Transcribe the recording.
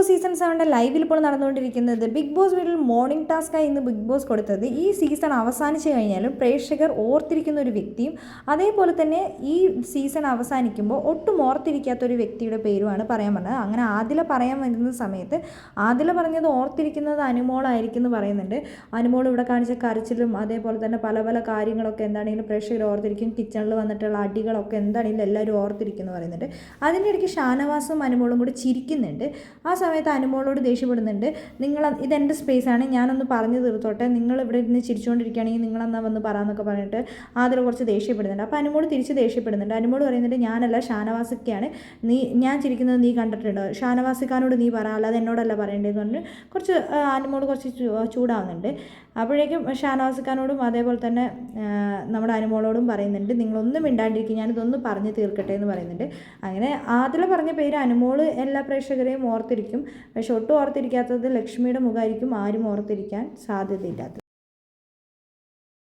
Boss season സെവന്റെ ലൈവിൽ ഇപ്പോൾ നടന്നുകൊണ്ടിരിക്കുന്നത് ബിഗ് ബോസ് വീട്ടിൽ മോർണിംഗ് ടാസ്ക്കായി ഇന്ന് ബിഗ് ബോസ് കൊടുത്തത്. ഈ സീസൺ അവസാനിച്ചു കഴിഞ്ഞാലും പ്രേക്ഷകർ ഓർത്തിരിക്കുന്ന ഒരു വ്യക്തിയും അതേപോലെ തന്നെ ഈ സീസൺ അവസാനിക്കുമ്പോൾ ഒട്ടും ഓർത്തിരിക്കാത്ത ഒരു വ്യക്തിയുടെ പേരുമാണ് പറയാൻ പറഞ്ഞത്. അങ്ങനെ ആദില പറയാൻ വരുന്ന സമയത്ത് ആദില പറഞ്ഞത് ഓർത്തിരിക്കുന്നത് അനുമോളായിരിക്കും എന്ന് പറയുന്നുണ്ട്. അനുമോൾ ഇവിടെ കാണിച്ച കരച്ചിലും അതേപോലെ തന്നെ പല പല കാര്യങ്ങളൊക്കെ എന്താണെങ്കിലും പ്രേക്ഷകർ ഓർത്തിരിക്കും. കിച്ചണിൽ വന്നിട്ടുള്ള അടികളൊക്കെ എന്താണെങ്കിലും എല്ലാവരും ഓർത്തിരിക്കും എന്ന് പറയുന്നുണ്ട്. അതിന്റെ ഇടയ്ക്ക് ഷാനവാസും അനുമോളും കൂടി ചിരിക്കുന്നുണ്ട്. ആ അനുമോളോട് ദേഷ്യപ്പെടുന്നുണ്ട്. നിങ്ങൾ ഇതെന്റെ സ്പേസാണ് ഞാനൊന്ന് പറഞ്ഞു തീർത്തോട്ടെ. നിങ്ങൾ ഇവിടെ ഇരുന്ന് ചിരിച്ചുകൊണ്ടിരിക്കുകയാണെങ്കിൽ നിങ്ങളെന്നാ വന്ന് പറയാമെന്നൊക്കെ പറഞ്ഞിട്ട് ആദ്യം കുറച്ച് ദേഷ്യപ്പെടുന്നുണ്ട്. അപ്പോൾ അനുമോൾ തിരിച്ച് ദേഷ്യപ്പെടുന്നുണ്ട്. അനുമോൾ പറയുന്നുണ്ട് ഞാനല്ല ഷാനവാസിക്കാണ്. നീ ഞാൻ ചിരിക്കുന്നത് നീ കണ്ടിട്ടുണ്ടോ? ഷാനവാസിക്കാനോട് നീ പറ. അല്ലാതെ എന്നോടല്ല പറയേണ്ടതെന്ന് പറഞ്ഞ് കുറച്ച് അനുമോൾ കുറച്ച് ചൂടാവുന്നുണ്ട്. അപ്പോഴേക്കും ഷാനവാസിക്കാനോടും അതേപോലെ തന്നെ നമ്മുടെ അനുമോളോടും പറയുന്നുണ്ട് നിങ്ങളൊന്നും മിണ്ടാണ്ടിരിക്കും. ഞാനിതൊന്ന് പറഞ്ഞ് തീർക്കട്ടെ എന്ന് പറയുന്നുണ്ട്. അങ്ങനെ ആദില പറഞ്ഞ പേര് അനുമോൾ എല്ലാ പ്രേക്ഷകരെയും ഓർത്തിരിക്കും. പക്ഷെ ഒട്ടും ഓർത്തിരിക്കാത്തത് ലക്ഷ്മിയുടെ മുഖമായിരിക്കും ആരും ഓർത്തിരിക്കാൻ സാധ്യതയില്ലാത്തത്.